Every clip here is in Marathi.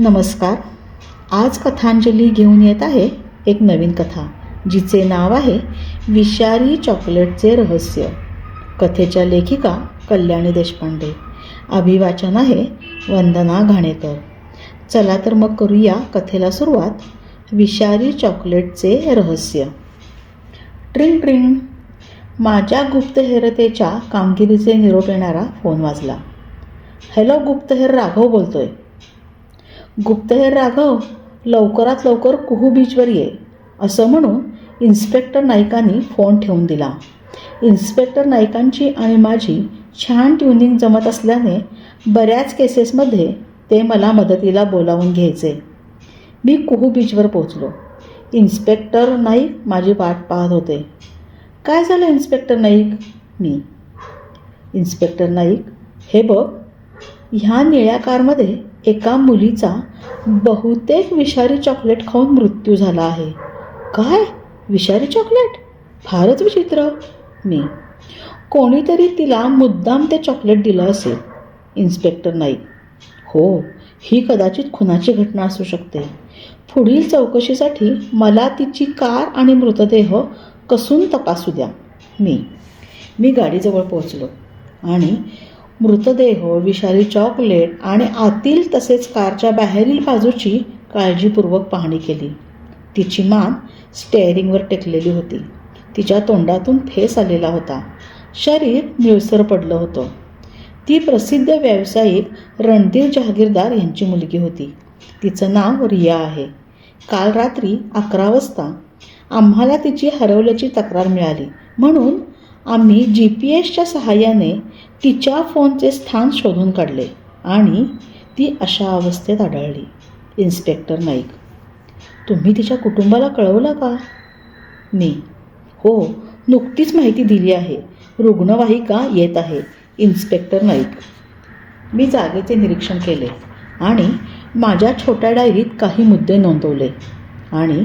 नमस्कार. आज कथांजली घेऊन येत आहे एक नवीन कथा जिचे नाव आहे विषारी चॉकलेटचे रहस्य. कथेच्या लेखिका कल्याणी देशपांडे. अभिवाचन आहे वंदना घाणेकर. चला तर मग करूया कथेला सुरुवात. विषारी चॉकलेटचे रहस्य. ट्रिंग ट्रिंग. माझ्या गुप्तहेरतेच्या कामगिरीचे निरोप येणारा फोन वाजला. हॅलो गुप्तहेर राघव बोलतोय. गुप्तहेर राघव लवकरात लवकर कुहू बीचवर ये असं म्हणून इन्स्पेक्टर नाईकांनी फोन ठेवून दिला. इन्स्पेक्टर नाईकांची आणि माझी छान ट्युनिंग जमत असल्याने बऱ्याच केसेसमध्ये ते मला मदतीला बोलावून घ्यायचे. मी कुहू बीचवर पोचलो इन्स्पेक्टर नाईक माझी वाट पाहत होते. काय झालं इन्स्पेक्टर नाईक? मी. इन्स्पेक्टर नाईक हे बघ ह्या निळ्या कारमध्ये एका मुलीचा बहुतेक विषारी चॉकलेट खाऊन मृत्यू झाला आहे. काय? विषारी चॉकलेट? फारच विचित्र. मी. कोणीतरी तिला मुद्दाम ते चॉकलेट दिलं असेल. इन्स्पेक्टर नाईक. हो ही कदाचित खुनाची घटना असू शकते. पुढील चौकशीसाठी मला तिची कार आणि मृतदेह कसून तपासू द्या. मी. मी गाडीजवळ पोहोचलो आणि मृतदेह विषारी चॉकलेट आणि आतील तसेच कारच्या बाहेरील बाजूची काळजीपूर्वक पाहणी केली. तिची मान स्टेअरिंगवर टेकलेली होती. तिच्या तोंडातून फेस आलेला होता. शरीर निळसर पडलं होतं. ती प्रसिद्ध व्यावसायिक रणधीर जहागीरदार यांची मुलगी होती. तिचं नाव रिया आहे. काल रात्री अकरा वाजता आम्हाला तिची हरवल्याची तक्रार मिळाली. म्हणून आम्ही जी पी एसच्या सहाय्याने तिच्या फोनचे स्थान शोधून काढले आणि ती अशा अवस्थेत आढळली. इन्स्पेक्टर नाईक तुम्ही तिच्या कुटुंबाला कळवलं का? मी हो नुकतीच माहिती दिली आहे. रुग्णवाहिका येत आहे. इन्स्पेक्टर नाईक मी जागेचे निरीक्षण केले आणि माझ्या छोट्या डायरीत काही मुद्दे नोंदवले आणि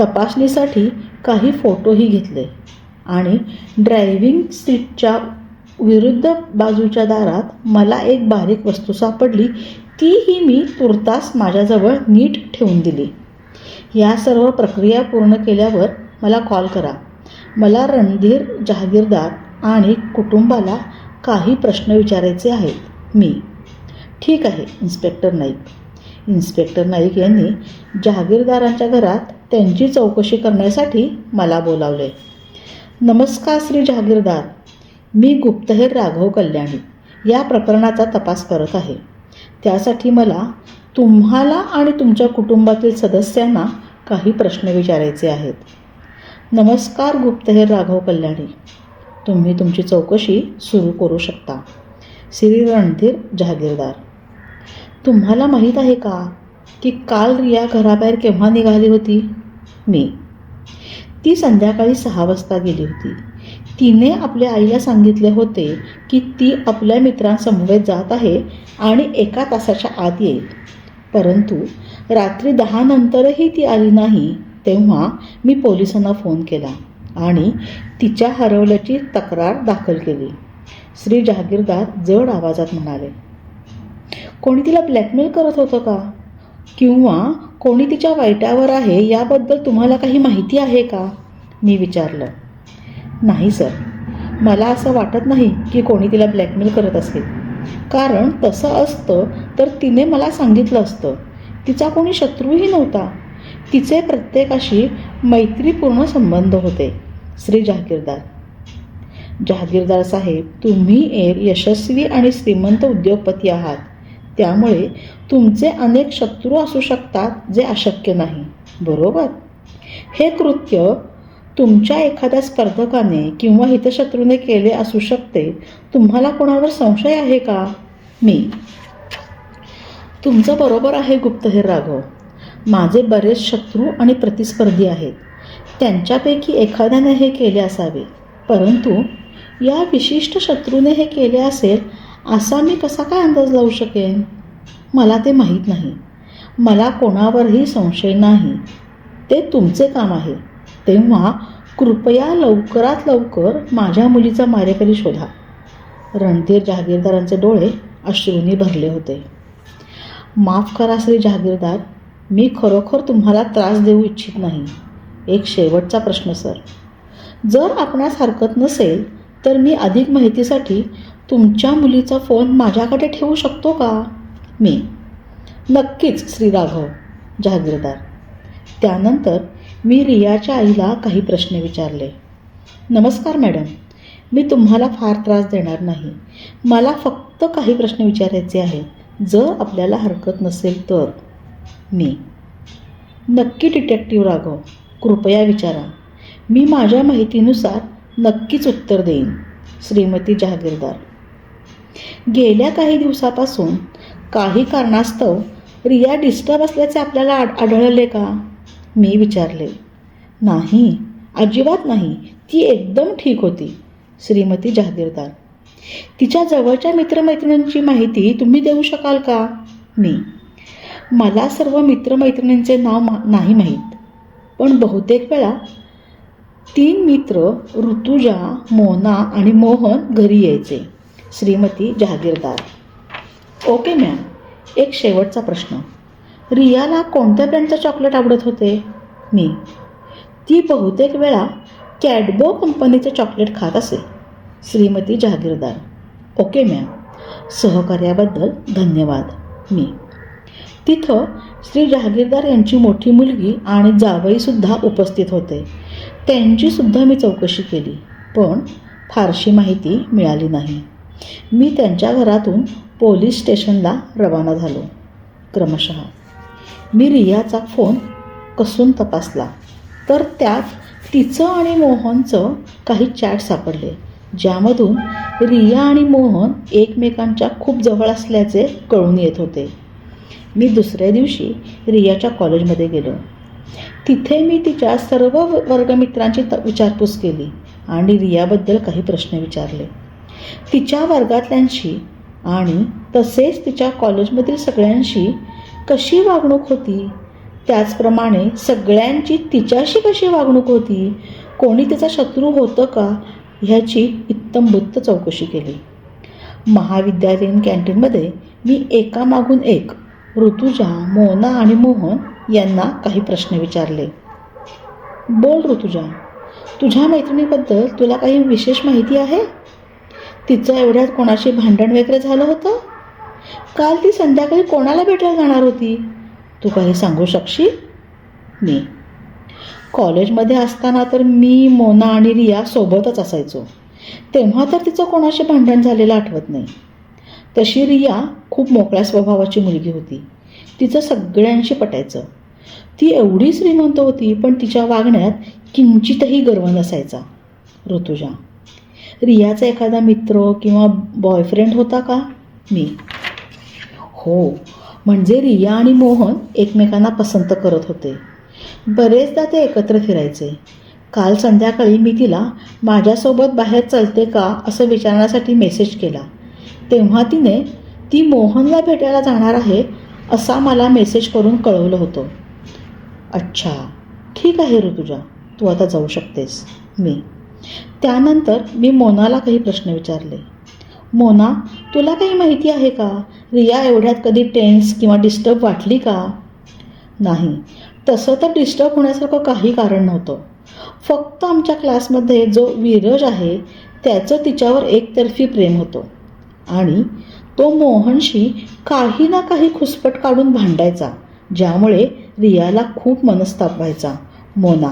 तपासणीसाठी काही फोटोही घेतले आणि ड्रायव्हिंग सीटच्या विरुद्ध बाजूच्या दारात मला एक बारीक वस्तू सापडली तीही मी तुर्तास माझ्याजवळ नीट ठेवून दिली. या सर्व प्रक्रिया पूर्ण केल्यावर मला कॉल करा. मला रणधीर जहागीरदार आणि कुटुंबाला काही प्रश्न विचारायचे आहेत. मी. ठीक आहे इन्स्पेक्टर नाईक. इन्स्पेक्टर नाईक यांनी जहागीरदारांच्या घरात त्यांची चौकशी करण्यासाठी मला बोलावले. नमस्कार श्री जहागीरदार. मी गुप्तहेर राघव कल्याणी या प्रकरणाचा तपास करत आहे. त्यासाठी मला तुम्हाला आणि तुमच्या कुटुंबातील सदस्यांना काही प्रश्न विचारायचे आहेत. नमस्कार गुप्तहेर राघव कल्याणी. तुम्ही तुमची चौकशी सुरू करू शकता. श्री रणधीर जहागीरदार. तुम्हाला माहीत आहे का की काल रिया घराबाहेर केव्हा निघाली होती? मी. ती संध्याकाळी सहा वाजता गेली होती. तिने आपल्या आईला सांगितले होते की ती आपल्या मित्रांसमवेत जात आहे आणि एका तासाच्या आत येईल. परंतु रात्री दहा नंतरही ती आली नाही तेव्हा मी पोलिसांना फोन केला आणि तिच्या हरवल्याची तक्रार दाखल केली. श्री जहागीरदार जड आवाजात म्हणाले कोणी तिला ब्लॅकमेल करत होतं का? किंवा कोणी तिच्या वाईटावर आहे याबद्दल तुम्हाला काही माहिती आहे का? मी विचारलं. नाही सर. मला असं वाटत नाही की कोणी तिला ब्लॅकमेल करत असेल. कारण तसं असतं तर तिने मला सांगितलं असतं. तिचा कोणी शत्रूही नव्हता. तिचे प्रत्येकाशी मैत्रीपूर्ण संबंध होते. श्री जहागीरदार. जहागीरदार साहेब तुम्ही एक यशस्वी आणि श्रीमंत उद्योगपती आहात. त्यामुळे तुमचे अनेक शत्रू असू शकतात जे अशक्य नाही. बरोबर? हे कृत्य तुमच्या एखाद्या स्पर्धकाने किंवा हितशत्रूने केले असू शकते. तुम्हाला कोणावर संशय आहे का? मी. तुमचं बरोबर आहे गुप्तहेर राघव. माझे बरेच शत्रू आणि प्रतिस्पर्धी आहेत. त्यांच्यापैकी एखाद्याने हे केले असावे. परंतु या विशिष्ट शत्रूने हे केले असेल असा मी कसा काय अंदाज लावू शकेन? मला ते माहीत नाही. मला कोणावरही संशय नाही. ते तुमचे काम आहे. तेव्हा कृपया लवकरात लवकर माझ्या मुलीचा मारेकरी शोधा. रणधीर जहागीरदारांचे डोळे अश्रूंनी भरले होते. माफ करा श्री जहागीरदार मी खरोखर तुम्हाला त्रास देऊ इच्छित नाही. एक शेवटचा प्रश्न सर. जर आपणास हरकत नसेल तर मी अधिक माहितीसाठी तुमच्या मुलीचा फोन माझ्याकडे ठेवू शकतो का? मी. नक्कीच श्री राघव जहागीरदार. त्यानंतर मी रियाच्या आईला काही प्रश्न विचारले. नमस्कार मॅडम. मी तुम्हाला फार त्रास देणार नाही. मला फक्त काही प्रश्न विचारायचे आहेत. जर आपल्याला हरकत नसेल तर. मी. नक्की डिटेक्टिव्ह राघव कृपया विचारा. मी माझ्या माहितीनुसार नक्कीच उत्तर देईन श्रीमती जहागीरदार. गेल्या काही दिवसापासून काही कारणास्तव रिया डिस्टर्ब असल्याचे आपल्याला आढळले का? मी विचारले नाही अजिबात नाही ती एकदम ठीक होती श्रीमती जहागीरदार. तिच्या जवळच्या मित्रमैत्रिणींची माहिती तुम्ही देऊ शकाल का? मी. मला सर्व मित्रमैत्रिणींचे नाव मा नाही माहीत. पण बहुतेक वेळा तीन मित्र ऋतुजा मोना आणि मोहन घरी यायचे श्रीमती जहागीरदार. Okay ma'am. एक शेवटचा प्रश्न. रियाला कोणत्या ब्रँडचं चॉकलेट आवडत होते? मी. ती बहुतेक वेळा कॅडबो कंपनीचे चॉकलेट खात असे श्रीमती जहागीरदार. Okay ma'am. सहकार्याबद्दल धन्यवाद. मी. तिथं श्री जहागीरदार यांची मोठी मुलगी आणि जावईसुद्धा उपस्थित होते. त्यांचीसुद्धा मी चौकशी केली पण फारशी माहिती मिळाली नाही. मी त्यांच्या घरातून पोलीस स्टेशनला रवाना झालो. क्रमशः मी रियाचा फोन कसून तपासला तर त्यात तिचं आणि मोहनचं काही चॅट सापडले ज्यामधून रिया आणि मोहन एकमेकांच्या खूप जवळ असल्याचे कळून येत होते. मी दुसऱ्या दिवशी रियाच्या कॉलेजमध्ये गेलो. तिथे मी तिच्या सर्व वर्गमित्रांची त विचारपूस केली आणि रियाबद्दल काही प्रश्न विचारले. तिच्या वर्गातल्यांशी आणि तसेच तिच्या कॉलेजमधील सगळ्यांशी कशी वागणूक होती? त्याचप्रमाणे सगळ्यांची तिच्याशी कशी वागणूक होती? कोणी तिचा शत्रू होतं का? ह्याची इत्तमबुत्त चौकशी केली. महाविद्यालयीन कॅन्टीनमध्ये मी एकामागून एक ऋतुजा मोना आणि मोहन यांना काही प्रश्न विचारले. बोल ऋतुजा तुझ्या मैत्रिणीबद्दल तुला काही विशेष माहिती आहे? तिचं एवढ्यात कोणाशी भांडण वगैरे झालं होतं? काल ती संध्याकाळी कोणाला भेटायला जाणार होती? तू काही सांगू शकशील? मी कॉलेजमध्ये असताना तर मी मोना आणि रिया सोबतच असायचो. तेव्हा तर तिचं कोणाशी भांडण झालेलं आठवत नाही. तशी रिया खूप मोकळ्या स्वभावाची मुलगी होती. तिचं सगळ्यांशी पटायचं. ती एवढी श्रीमंत होती पण तिच्या वागण्यात किंचितही गर्व नसायचा. ऋतुजा. रियाचा एखादा मित्र किंवा बॉयफ्रेंड होता का? मी. हो. म्हणजे रिया आणि मोहन एकमेकांना पसंत करत होते. बरेचदा ते एकत्र फिरायचे. काल संध्याकाळी मी तिला माझ्यासोबत बाहेर चलते का? असं विचारण्यासाठी मेसेज केला. तेव्हा तिने ती मोहनला भेटायला जाणार आहे असा मला मेसेज करून कळवलं होतं. अच्छा. ठीक आहे ऋतुजा. तू आता जाऊ शकतेस. मी. त्यानंतर मी मोनाला काही प्रश्न विचारले. मोना तुला काही माहिती आहे का? रिया एवढ्यात कधी टेन्स किंवा डिस्टर्ब वाटली का? नाही. तसं तर डिस्टर्ब होण्यासारखं काही कारण नव्हतं. फक्त आमच्या क्लासमध्ये जो विरज आहे त्याचं तिच्यावर एकतर्फी प्रेम होतं. आणि तो मोहनशी काही ना काही खुसपट काढून भांडायचा ज्यामुळे रियाला खूप मनस्ताप व्हायचा. मोना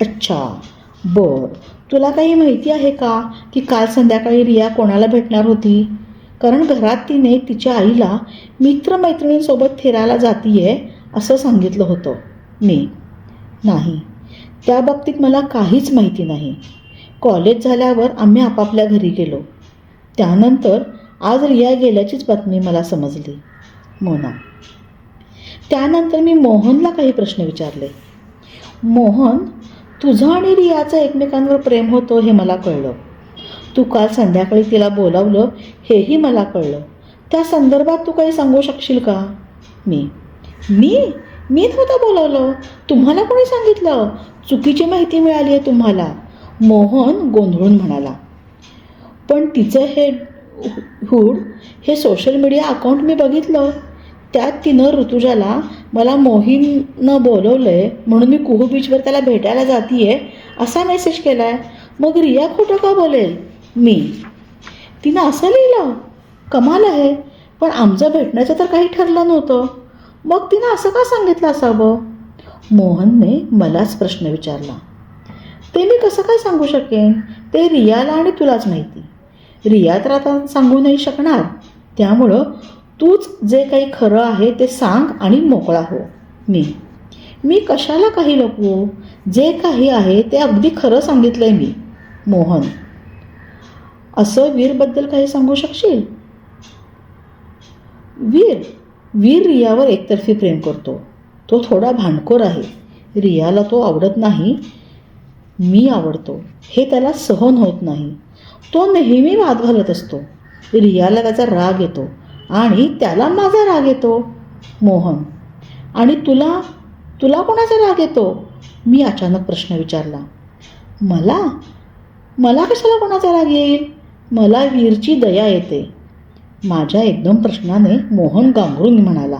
अच्छा बर. तुला काही माहिती आहे का की काल संध्याकाळी रिया कोणाला भेटणार होती? कारण घरात तिने तिच्या आईला मित्रमैत्रिणींसोबत फिरायला जातीये असं सांगितलं होतं. मी. नाही. त्या बाबतीत मला काहीच माहिती नाही. कॉलेज झाल्यावर आम्ही आपापल्या घरी गेलो. त्यानंतर आज रिया गेल्याचीच बातमी मला समजली. मोना. त्यानंतर मी मोहनला काही प्रश्न विचारले. मोहन तुझं आणि रियाचं एकमेकांवर प्रेम होतं हे मला कळलं. तू काल संध्याकाळी तिला बोलावलं हेही मला कळलं. त्या संदर्भात तू काही सांगू शकशील का? मी. मी? मी नव्हतं बोलावलं. तुम्हाला कोणी सांगितलं? चुकीची माहिती मिळाली आहे तुम्हाला. मोहन गोंधळून म्हणाला. पण तिचं हे हुड हे सोशल मीडिया अकाउंट मी बघितलं. त्यात तिनं ऋतुजाला मला मोहीमनं बोलवलं आहे म्हणून मी कुहू बीचवर त्याला भेटायला जातीये असा मेसेज केला आहे मग रिया खोटं का बोलेल? मी. तिनं असं लिहिलं कमाल आहे पण आमचं भेटण्याचं तर काही ठरलं नव्हतं. मग तिनं असं का सांगितलं असावं? मोहनने मलाच प्रश्न विचारला. ते मी कसं काय सांगू शकेन? ते रियाला आणि तुलाच माहिती. रिया तर आता सांगू नाही शकणार. त्यामुळं तूच जे काही खरं आहे ते सांग आणि मोकळा हो. मी. मी कशाला काही लपवू जे काही आहे ते अगदी खरं सांगितलं आहे मी. मोहन असं वीरबद्दल काही सांगू शकशील? वीर वीर रियावर एकतर्फी प्रेम करतो. तो थोडा भांडखोर आहे. रियाला तो आवडत नाही. मी आवडतो. हे त्याला सहन होत नाही. तो नेहमी वाद घालत असतो. रियाला त्याचा राग येतो आणि त्याला माझा राग येतो. मोहन आणि तुला तुला कोणाचा राग येतो? मी अचानक प्रश्न विचारला. मला? मला कशाला कोणाचा राग येईल? मला वीरची दया येते. माझ्या एकदम प्रश्नाने मोहन गांगरून म्हणाला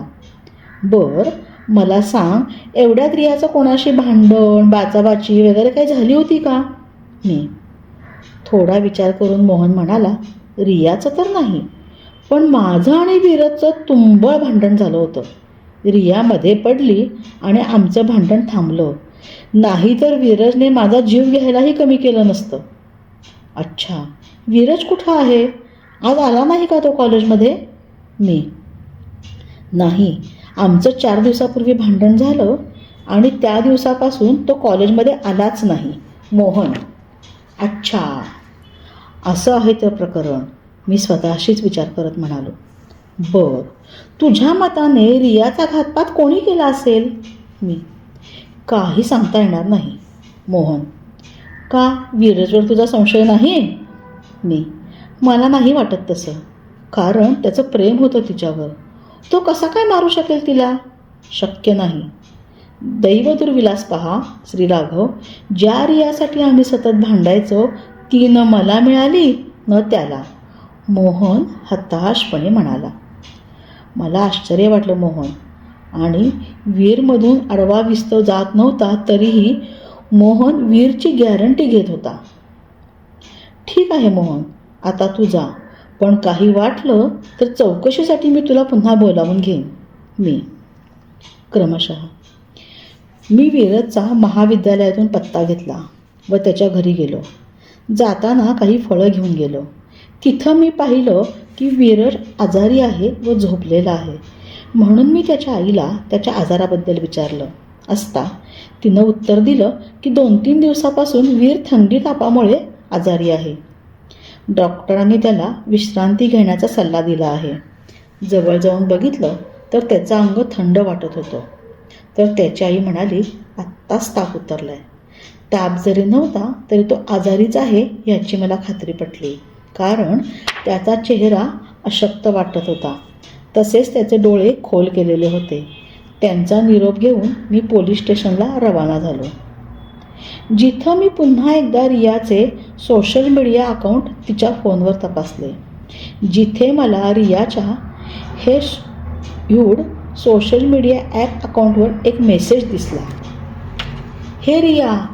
बर मला सांग एवढ्यात रियाचं कोणाशी भांडण बाचाबाची वगैरे काही झाली होती का? मी. थोडा विचार करून मोहन म्हणाला रियाचं तर नाही पण माझं आणि वीरचं तुंबळ भांडण झालं होतं. रियामध्ये पडली आणि आमचं भांडण थांबलं. नाही तर विरजने माझा जीव घ्यायलाही कमी केलं नसतं. अच्छा विरज कुठं आहे? आज आला नाही का तो कॉलेजमध्ये? मी. नाही. आमचं चार दिवसापूर्वी भांडण झालं आणि त्या दिवसापासून तो कॉलेजमध्ये आलाच नाही. मोहन. अच्छा. असं आहे तर प्रकरण. मी स्वतःशीच विचार करत म्हणालो. बर. तुझ्या मताने रियाचा घातपात कोणी केला असेल? मी. काही सांगता येणार नाही. मोहन. का? विरजवर तुझा संशय नाही मी मला नाही वाटत तसं. कारण त्याचं प्रेम होतं तिच्यावर. तो कसा काय मारू शकेल तिला? शक्य नाही. दैवदुर्विलास पहा श्री राघव. ज्या रियासाठी आम्ही सतत भांडायचो ती न मला मिळाली न त्याला. मोहन हताशपणे म्हणाला. मला आश्चर्य वाटलं मोहन. आणि वीरमधून आडवा विस्तव जात नव्हता तरीही मोहन वीरची गॅरंटी घेत होता. ठीक आहे मोहन आता तू जा. पण काही वाटलं तर चौकशीसाठी मी तुला पुन्हा बोलावून घेईन. मी. क्रमशः. मी वीरजचा महाविद्यालयातून पत्ता घेतला व त्याच्या घरी गेलो. जाताना काही फळं घेऊन गेलो. तिथं मी पाहिलं की वीरज आजारी आहे व झोपलेला आहे. म्हणून मी त्याच्या आईला त्याच्या आजाराबद्दल विचारलं. असता तिनं उत्तर दिलं की दोन तीन दिवसापासून वीर थंडी तापामुळे आजारी आहे. डॉक्टरांनी त्याला विश्रांती घेण्याचा सल्ला दिला आहे. जवळ जाऊन बघितलं तर त्याचं अंग थंड वाटत होतं. तर त्याची आई म्हणाली आत्ताच ताप उतरलाय. ताप जरी नव्हता तरी तो आजारीच आहे याची मला खात्री पटली. कारण त्याचा चेहरा अशक्त वाटत होता. तसेच त्याचे डोळे खोल केलेले होते. त्यांचा निरोप घेऊन मी पोलीस स्टेशनला रवाना झालो. जिथं मी पुन्हा एकदा रियाचे सोशल मीडिया अकाउंट तिच्या फोनवर तपासले. जिथे मला रियाच्या हे ह्यूड सोशल मीडिया ॲप अकाउंटवर एक मेसेज दिसला. हे रिया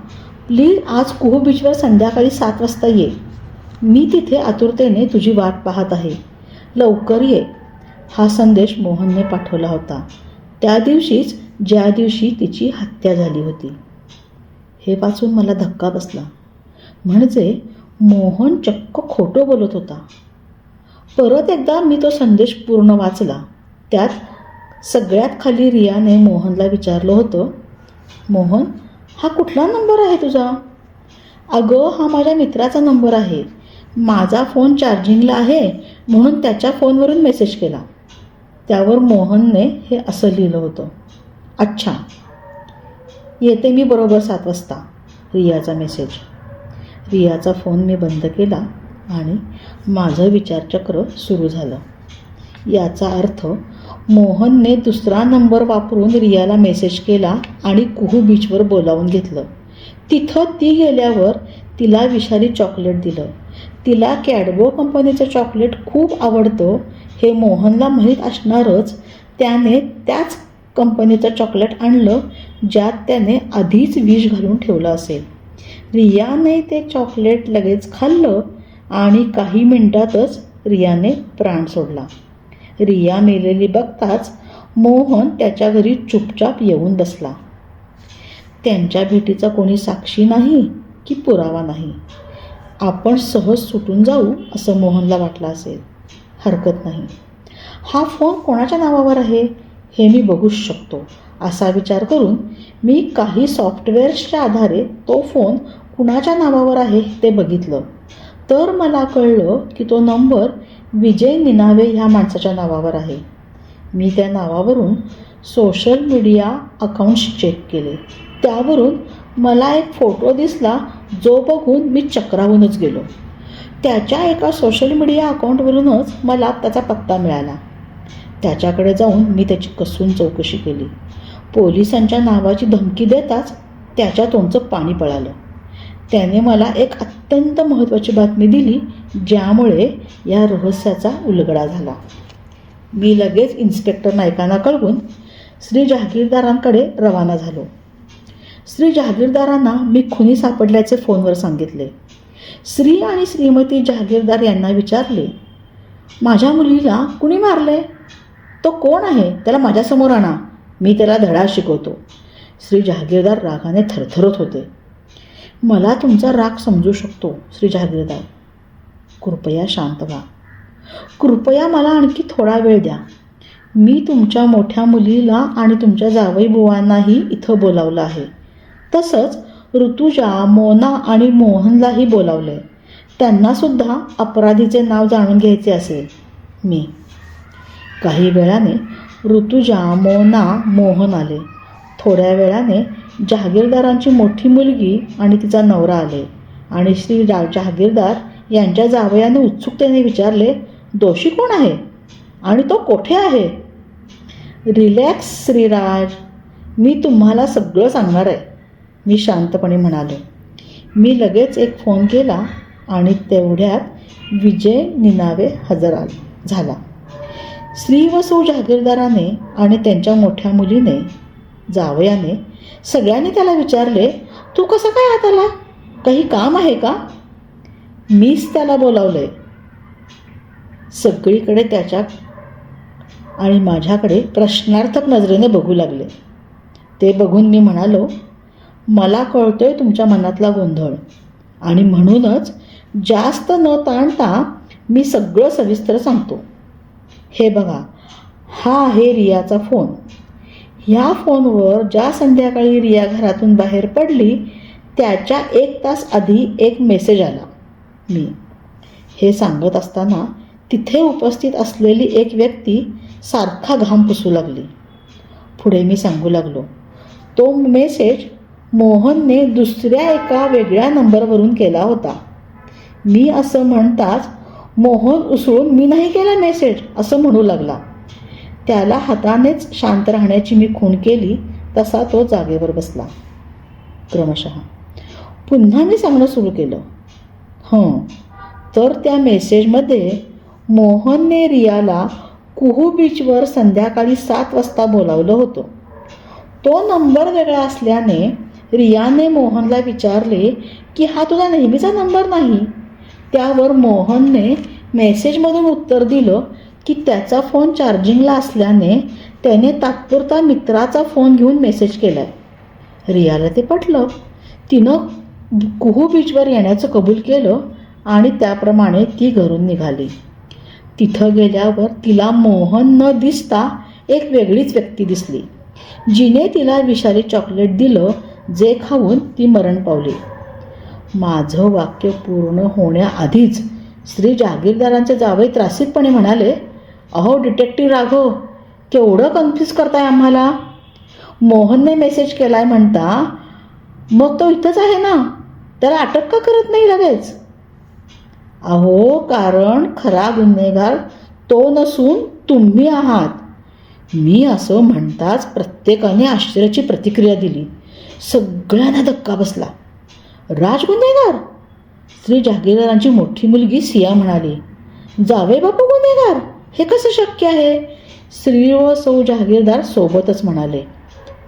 प्लीज आज कुहू बीचवर संध्याकाळी सात वाजता ये. मी तिथे आतुरतेने तुझी वाट पाहत आहे. लवकर ये. हा संदेश मोहनने पाठवला होता. त्या दिवशीच ज्या दिवशी तिची हत्या झाली होती. हे वाचून मला धक्का बसला. म्हणजे मोहन चक्क खोटं बोलत होता. परत एकदा मी तो संदेश पूर्ण वाचला. त्यात सगळ्यात खाली रियाने मोहनला विचारलं होतं मोहन हा कुठला नंबर आहे तुझा? अगं हा माझ्या मित्राचा नंबर आहे. माझा फोन चार्जिंगला आहे म्हणून त्याच्या फोनवरून मेसेज केला. त्यावर मोहनने हे असं लिहिलं होतं. अच्छा येते मी बरोबर सात वाजता. रियाचा मेसेज रियाचा फोन मी बंद केला आणि माझं विचारचक्र सुरू झालं. याचा अर्थ मोहनने दुसरा नंबर वापरून रियाला मेसेज केला आणि कुहू बीचवर बोलावून घेतलं. तिथं ती गेल्यावर तिला विषारी चॉकलेट दिलं. तिला कॅडबो कंपनीचं चॉकलेट खूप आवडतं हे मोहनला माहीत असणारच त्याने त्याच कंपनीचं चॉकलेट आणलं ज्यात त्याने आधीच विष घालून ठेवलं असेल. रियाने ते चॉकलेट लगेच खाल्लं आणि काही मिनिटातच रियाने प्राण सोडला. रिया मेलेली बघताच मोहन त्याच्या घरी चुपचाप येऊन बसला. त्यांच्या भेटीचा कोणी साक्षी नाही की पुरावा नाही. आपण सहज सुटून जाऊ असं मोहनला वाटलं असेल. हरकत नाही. हा फोन कोणाच्या नावावर आहे? हे मी बघूच शकतो. असा विचार करून मी काही सॉफ्टवेअर्सच्या आधारे तो फोन कुणाच्या नावावर आहे ते बघितलं. तर मला कळलं की तो नंबर विजय निनावे ह्या माणसाच्या नावावर आहे. मी त्या नावावरून सोशल मीडिया अकाउंट्स चेक केले. त्यावरून मला एक फोटो दिसला जो बघून मी चक्रावूनच गेलो. त्याच्या एका सोशल मीडिया अकाउंटवरूनच मला त्याचा पत्ता मिळाला. त्याच्याकडे जाऊन मी त्याची कसून चौकशी केली. पोलिसांच्या नावाची धमकी देताच त्याच्या तोंडचं पाणी पळालं. त्याने मला एक अत्यंत महत्त्वाची बातमी दिली ज्यामुळे या रहस्याचा उलगडा झाला. मी लगेच इन्स्पेक्टर नायकांना कळवून श्री जहागीरदारांकडे रवाना झालो. श्री जहागीरदारांना मी खुनी सापडल्याचे फोनवर सांगितले. श्री आणि श्रीमती जहागीरदार यांना विचारले माझ्या मुलीला कुणी मारले तो कोण आहे? त्याला माझ्यासमोर आणा. मी त्याला धडा शिकवतो. श्री जहागीरदार रागाने थरथरत होते. मला तुमचा राग समजू शकतो श्री जहागीरदार. कृपया शांत व्हा. कृपया मला आणखी थोडा वेळ द्या. मी तुमच्या मोठ्या मुलीला आणि तुमच्या जावई बुवांनाही इथं बोलावलं आहे. तसंच ऋतुजा मोना आणि मोहनलाही बोलावलं आहे त्यांनासुद्धा अपराधीचे नाव जाणून घ्यायचे असेल. मी काही वेळाने ऋतुजा मोना मोहन आले. थोड्या वेळाने जहागीरदारांची मोठी मुलगी आणि तिचा नवरा आले आणि श्री जा जहागीरदार यांच्या जावयाने उत्सुकतेने विचारले दोषी कोण आहे? आणि तो कोठे आहे? रिलॅक्स श्रीराज. मी तुम्हाला सगळं सांगणार आहे मी शांतपणे म्हणालो. मी लगेच एक फोन केला आणि तेवढ्यात विजय निनावे हजर आल झाला. श्री व सौ जहागीरदाराने आणि त्यांच्या मोठ्या मुलीने जावयाने सगळ्यांनी त्याला विचारले तू कसं काय आत आला काही काम आहे का? मीच त्याला बोलावलंय सगळीकडे त्याच्या आणि माझ्याकडे प्रश्नार्थक नजरेने बघू लागले. ते बघून मी म्हणालो मला कळतोय तुमच्या मनातला गोंधळ. आणि म्हणूनच जास्त न ताणता मी सगळं सविस्तर सांगतो. हे बघा हा आहे रियाचा फोन. ह्या फोनवर ज्या संध्याकाळी रिया घरातून बाहेर पडली त्याच्या एक तास आधी एक मेसेज आला. मी. हे सांगत असताना तिथे उपस्थित असलेली एक व्यक्ती सारखा घाम पुसू लागली. पुढे मी सांगू लागलो. तो मेसेज मोहनने दुसऱ्या एका वेगळ्या नंबरवरून केला होता. मी असं म्हणताच मोहन उसळून मी नाही केला मेसेज असं म्हणू लागला. त्याला हातानेच शांत राहण्याची मी खूण केली तसा तो जागेवर बसला. क्रमशः. पुन्हा मी सांगणं सुरू केलं. हं तर त्या मेसेजमध्ये मोहनने रियाला कुहू बीचवर संध्याकाळी सात वाजता बोलावलं होतं. तो नंबर वेगळा असल्याने रियाने मोहनला विचारले की हा तुझा नेहमीचा नंबर नाही? त्यावर मोहनने मेसेजमधून उत्तर दिलं की त्याचा फोन चार्जिंगला असल्याने त्याने तात्पुरता मित्राचा फोन घेऊन मेसेज केला आहे रियाला ते पटलं. तिनं कुहू बीचवर येण्याचं कबूल केलं आणि त्याप्रमाणे ती घरून निघाली. तिथं गेल्यावर तिला मोहन न दिसता एक वेगळीच व्यक्ती दिसली. जिने तिला विषारी चॉकलेट दिलं जे खाऊन ती मरण पावली. माझं वाक्य पूर्ण होण्याआधीच श्री जहागीरदारांचे जावई त्रासिकपणे म्हणाले अहो डिटेक्टिव्ह राघव केवढं कन्फ्यूज करताय आम्हाला? मोहनने मेसेज केलाय म्हणता मग तो इथंच आहे ना? त्याला अटक का करत नाही लगेच? अहो कारण खरा गुन्हेगार तो नसून तुम्ही आहात. मी असं म्हणताच प्रत्येकाने आश्चर्याची प्रतिक्रिया दिली. सगळ्यांना धक्का बसला. राज गुन्हेगार श्री जहागीरदारांची मोठी मुलगी सिया म्हणाली जावे बापू गुन्हेगार हे कसं शक्य आहे? श्री व सौ जहागीरदार सोबतच म्हणाले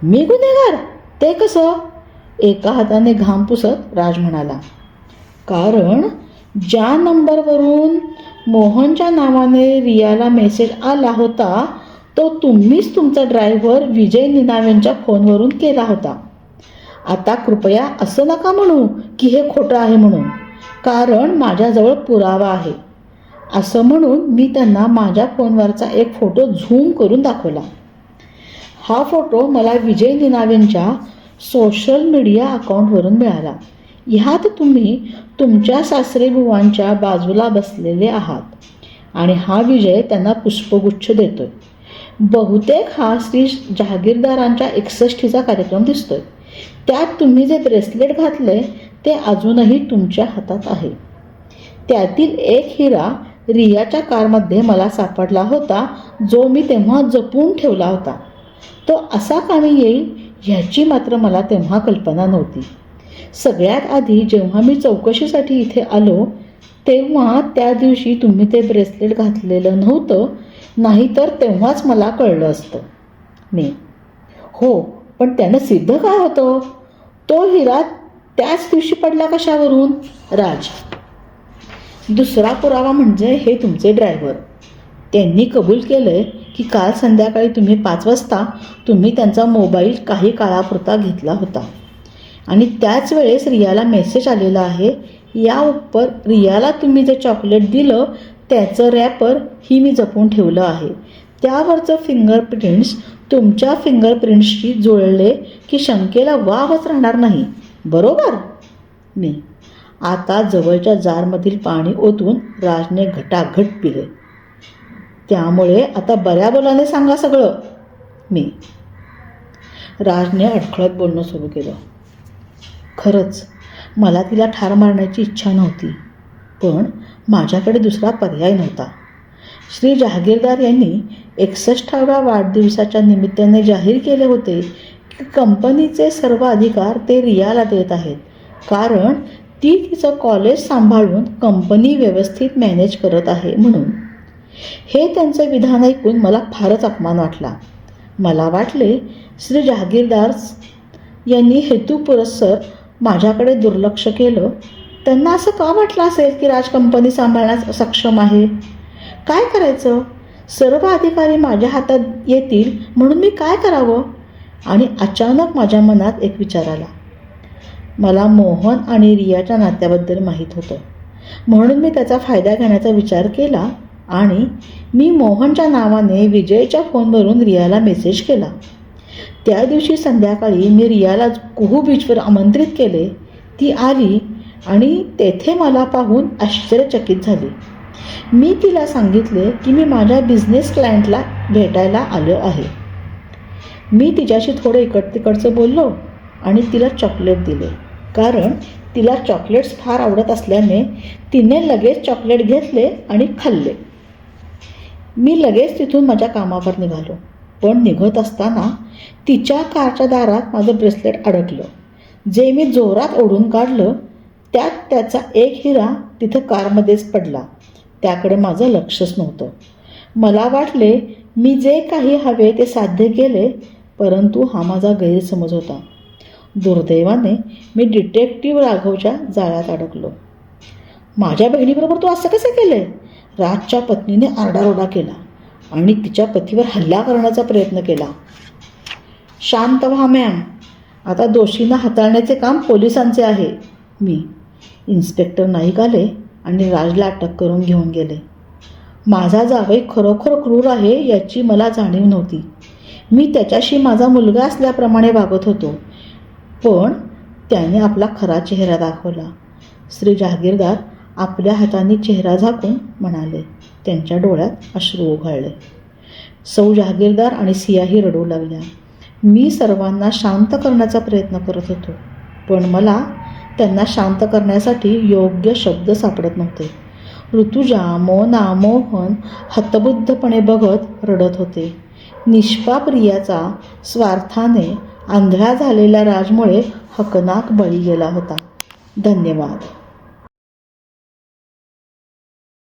मी गुन्हेगार ते कसं? एका हाताने घाम पुसत राज म्हणाला कारण ज्या नंबरवरून मोहनच्या नावाने रियाला मेसेज आला होता तो तुम्हीच तुमचा ड्रायव्हर विजय निनावेंच्या फोनवरून केला होता. आता कृपया असं नका म्हणू की हे खोटं आहे म्हणून. कारण माझ्याजवळ पुरावा आहे. असं म्हणून मी त्यांना माझ्या फोनवरचा एक फोटो झूम करून दाखवला. हा फोटो मला विजय निनावेंच्या सोशल मीडिया अकाउंटवरून मिळाला. ह्यात तुम्ही तुमच्या सासरे बुवांच्या बाजूला बसलेले आहात आणि हा विजय त्यांना पुष्पगुच्छ देतोय. बहुतेक हा श्री जहागीरदारांच्या एकसष्टीचा कार्यक्रम दिसतोय. त्यात तुम्ही जे ब्रेसलेट घातले ते अजूनही तुमच्या हातात आहे. त्यातील एक हिरा रियाच्या कारमध्ये मला सापडला होता जो मी तेव्हा जपून ठेवला होता. तो असा कामी येईल ह्याची मात्र मला तेव्हा कल्पना नव्हती. सगळ्यात आधी जेव्हा मी चौकशीसाठी इथे आलो तेव्हा त्या दिवशी तुम्ही ते ब्रेसलेट घातलेलं नव्हतं नाहीतर तेव्हाच मला कळलं असतं. मी. हो पण त्यानं सिद्ध काय होतं? तो हिरा त्याच दिवशी पडला कशावरून? राज. दुसरा पुरावा म्हणजे हे तुमचे ड्रायव्हर त्यांनी कबूल केलंय की काल संध्याकाळी तुम्ही पाच वाजता तुम्ही त्यांचा मोबाईल काही काळापुरता घेतला होता. आणि त्याच वेळेस रियाला मेसेज आलेला आहे या उपर रियाला तुम्ही जे चॉकलेट दिलं त्याचं रॅपर ही मी जपून ठेवलं आहे. त्यावरचं फिंगरप्रिंट्स तुमच्या फिंगरप्रिंट्सशी जुळले की शंकेला वावच राहणार नाही. बरोबर? मी आता जवळच्या जारमधील पाणी ओतून राजने घटाघट पिले. त्यामुळे आता बऱ्या बोलाने सांगा सगळं. मी. राजने अडखळत बोलणं सुरू केलं. खरंच मला तिला ठार मारण्याची इच्छा नव्हती पण माझ्याकडे दुसरा पर्याय नव्हता. श्री जहागीरदार यांनी एकसष्टाव्या वाढदिवसाच्या निमित्ताने जाहीर केले होते की कंपनीचे सर्व अधिकार ते रियाला देत आहेत. कारण ती तिचं कॉलेज सांभाळून कंपनी व्यवस्थित मॅनेज करत आहे म्हणून. हे त्यांचं विधान ऐकून मला फारच अपमान वाटला. मला वाटले श्री जहागीरदार यांनी हेतुपुरस्सर माझ्याकडे दुर्लक्ष केलं. त्यांना असं का वाटलं असेल की राज कंपनी सांभाळण्यास सक्षम आहे? काय करायचं? सर्व अधिकारी माझ्या हातात येतील म्हणून मी काय करावं? आणि अचानक माझ्या मनात एक विचार आला. मला मोहन आणि रियाच्या नात्याबद्दल माहीत होतं. म्हणून मी त्याचा फायदा घेण्याचा विचार केला आणि मी मोहनच्या नावाने विजयच्या फोनवरून रियाला मेसेज केला. त्या दिवशी संध्याकाळी मी रियाला कुहू बीचवर आमंत्रित केले. ती आली आणि तेथे मला पाहून आश्चर्यचकित झाली. मी तिला सांगितले की मी माझ्या बिझनेस क्लायंटला भेटायला आलो आहे. मी तिच्याशी थोडं इकड तिकडचं बोललो आणि तिला चॉकलेट दिले. कारण तिला चॉकलेट्स फार आवडत असल्याने तिने लगेच चॉकलेट घेतले आणि खाल्ले. मी लगेच तिथून माझ्या कामावर निघालो. पण निघत असताना तिच्या कारच्या दारात माझं ब्रेसलेट अडकलं. जे मी जोरात ओढून काढलं त्यात त्याचा एक हिरा तिथं कारमध्येच पडला. त्याकडे माझं लक्षच नव्हतं. मला वाटले मी जे काही हवे ते साध्य केले परंतु हा माझा गैरसमज होता. दुर्दैवाने मी डिटेक्टिव्ह राघवच्या जाळ्यात अडकलो. माझ्या बहिणीबरोबर तू असं कसं केलं आहे राजच्या पत्नीने आरडाओरडा केला आणि तिच्या पतीवर हल्ला करण्याचा प्रयत्न केला. शांत व्हा मॅम. आता दोषींना हाताळण्याचे काम पोलिसांचे आहे. मी इन्स्पेक्टर नाईक आले आणि राजला अटक करून घेऊन गेले. माझा जावई खरोखर क्रूर आहे याची मला जाणीव नव्हती. मी त्याच्याशी माझा मुलगा असल्याप्रमाणे वागत होतो. पण त्याने आपला खरा चेहरा दाखवला. श्री जहागीरदार आपल्या हाताने चेहरा झाकून म्हणाले त्यांच्या डोळ्यात अश्रू उघडले. सौ जहागीरदार आणि सियाही रडू लागल्या. मी सर्वांना शांत करण्याचा प्रयत्न करत होतो पण मला त्यांना शांत करण्यासाठी योग्य शब्द सापडत नव्हते. ऋतुजा मोना मोहन हतबुद्धपणे बघत रडत होते. निष्पाप रियाचा स्वार्थाने आंधळा झालेल्या राजमुळे हकनाक बळी गेला होता. धन्यवाद.